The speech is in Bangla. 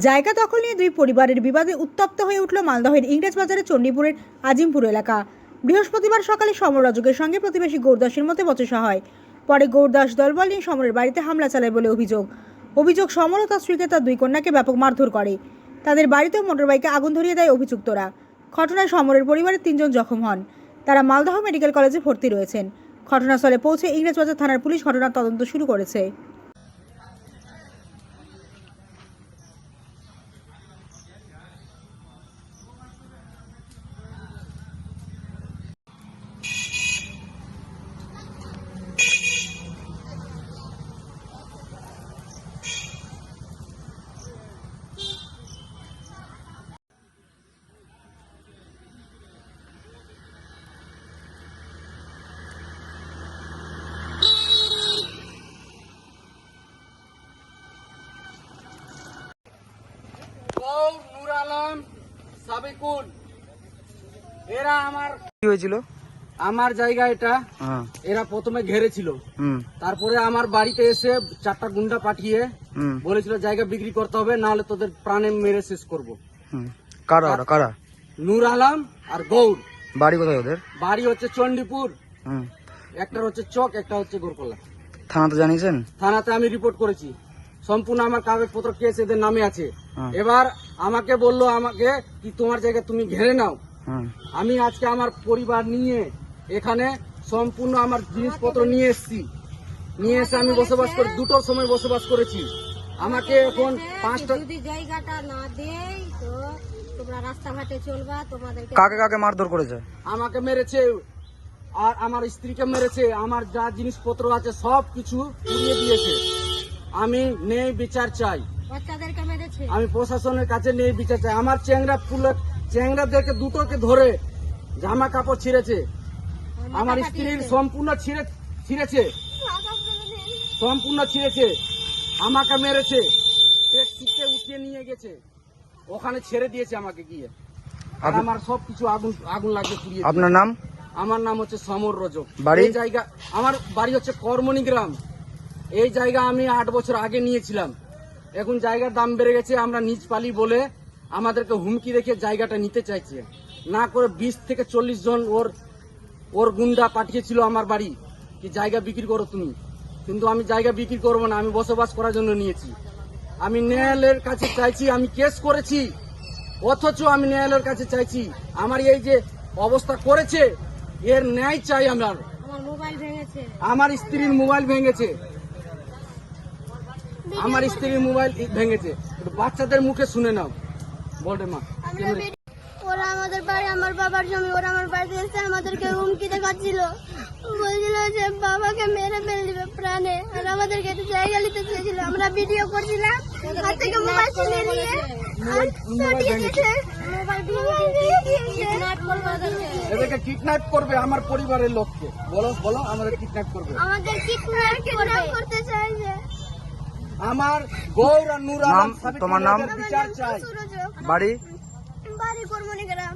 জায়গা দখল নিয়ে দুই পরিবারের বিবাদে উত্তপ্ত হয়ে উঠল মালদহের ইংরেজ বাজারের চণ্ডীপুরের আজিমপুর এলাকা। বৃহস্পতিবার সকালে সমর রাজকের সঙ্গে প্রতিবেশী গৌরদাসের মধ্যে বচসা হয়। পরে গৌরদাস দলবল নিয়ে সমরের বাড়িতে হামলা চালায় বলে অভিযোগ। অভিযোগ সমর ও তার স্ত্রীকে তার দুই কন্যাকে ব্যাপক মারধর করে। তাদের বাড়িতেও মোটরবাইকে আগুন ধরিয়ে দেয় অভিযুক্তরা। ঘটনায় সমরের পরিবারের তিনজন জখম হন। তারা মালদহ মেডিকেল কলেজে ভর্তি রয়েছেন। ঘটনাস্থলে পৌঁছে ইংরেজবাজার থানার পুলিশ ঘটনার তদন্ত শুরু করেছে। গৌর নূর আলম সাবিকুল এরা আমার কি হয়েছিল? আমার জায়গা এটা। হ্যাঁ। এরা প্রথমে ঘেরেছিল। তারপরে আমার বাড়িতে এসে চারটা গুন্ডা পাঠিয়ে বলেছিল জায়গা বিক্রি করতে হবে না হলে তোদের প্রাণে মেরে শেষ করব। কারা ওরা? কারা? নূর আলম আর গৌর। বাড়ি কোথায় ওদের? বাড়ি হচ্ছে চণ্ডীপুর। হুম। একটা হচ্ছে চক একটা হচ্ছে গোরকলা থানাতে জানিয়েছেন? থানাতে আমি রিপোর্ট করেছি। সম্পূর্ণ আমার কাগজপত্র কেস এদের নামে আছে। হ্যাঁ। এবার আমাকে বলল আমাকে কি তোমার জায়গা তুমি ঘেরে নাও। আমি আজকে আমার পরিবার নিয়ে এখানে সম্পূর্ণ আমার জিনিসপত্র নিয়ে এসেছি। নিয়ে এসে আমি বসবাস করি দুটোর সময় বসবাস করেছি। আমাকে এখন পাঁচটা যদি জায়গাটা না দেই তো তোমরা রাস্তাঘাটে চলবা তোমাদেরকে কাকে কাকে মারধর করেছে? আমাকে মেরেছে আর আমার স্ত্রীকে মেরেছে আমার যা জিনিসপত্র আছে সব কিছু পুড়িয়ে দিয়েছে। আমি নেই বিচার চাই। আমি প্রশাসনের কাছে নেই বিচার চাই। আমার চেংরা ফুলে চেংরাদেরকে দুটোকে ধরে জামা কাপড় ছিঁড়েছে। আমার স্ত্রীর সম্পূর্ণ ছিঁড়ে ছিঁড়েছে। সম্পূর্ণ ছিঁড়েছে। আমাকে মেরেছে। ট্যাক্সিতে উঠিয়ে নিয়ে গেছে। ওখানে ছেড়ে দিয়েছে আমাকে গিয়ে। আর আমার সব কিছু আগুন আগুন লাগিয়ে পুড়িয়ে আপনার নাম? আমার নাম হচ্ছে সমর রজক। বাড়ি? এই জায়গা আমার বাড়ি হচ্ছে কর্মণি গ্রাম। এই জায়গা আমি আট বছর আগে নিয়েছিলাম। এখন জায়গার দাম বেড়ে গেছে আমরা নিজ পালি বলে আমাদেরকে হুমকি রেখে জায়গাটা নিতে চাইছে। না করে বিশ থেকে চল্লিশ জন ওর ওর গুন্ডা পাঠিয়েছিল আমার বাড়ি কি জায়গা বিক্রি করো তুমি। কিন্তু আমি জায়গা বিক্রি করব না আমি বসবাস করার জন্য নিয়েছি। আমি ন্যায়ালয়ের কাছে চাইছি আমি কেস করেছি। অথচ আমি ন্যায়ালয়ের কাছে চাইছি আমার এই যে অবস্থা করেছে এর ন্যায় চাই আমার। আমার আমার স্ত্রীর মোবাইল ভেঙেছে। আমার স্ত্রীর মোবাইল ভেঙেছে। বাচ্চাদের মুখে শুনে নাও। বলবে মা ওরা আমাদের বাড়ি আমার বাবার জমি ওরা আমার বাড়িতে এসে আমাদেরকে হুমকি দেখাচ্ছিল বলছিল যে বাবাকে মেরে ফেলে দিবে প্রাণে আর আমাদেরকে একটা জায়গা নিতে চেয়েছিল। আমরা ভিডিও করছিলাম হাত থেকে মোবাইল ছিনে নিয়ে। এদেরকে কিডন্যাপ করবে আমার পরিবারের লোককে। বলো বলো আমাদের কিডন্যাপ করবে। আমাদের কিডন্যাপ কিডন্যাপ করতে চাইছে আমার গৌর আর নুর তোমার নাম? বিচার চাই। বাড়ি? বাড়ি কর্মণি গ্রাম।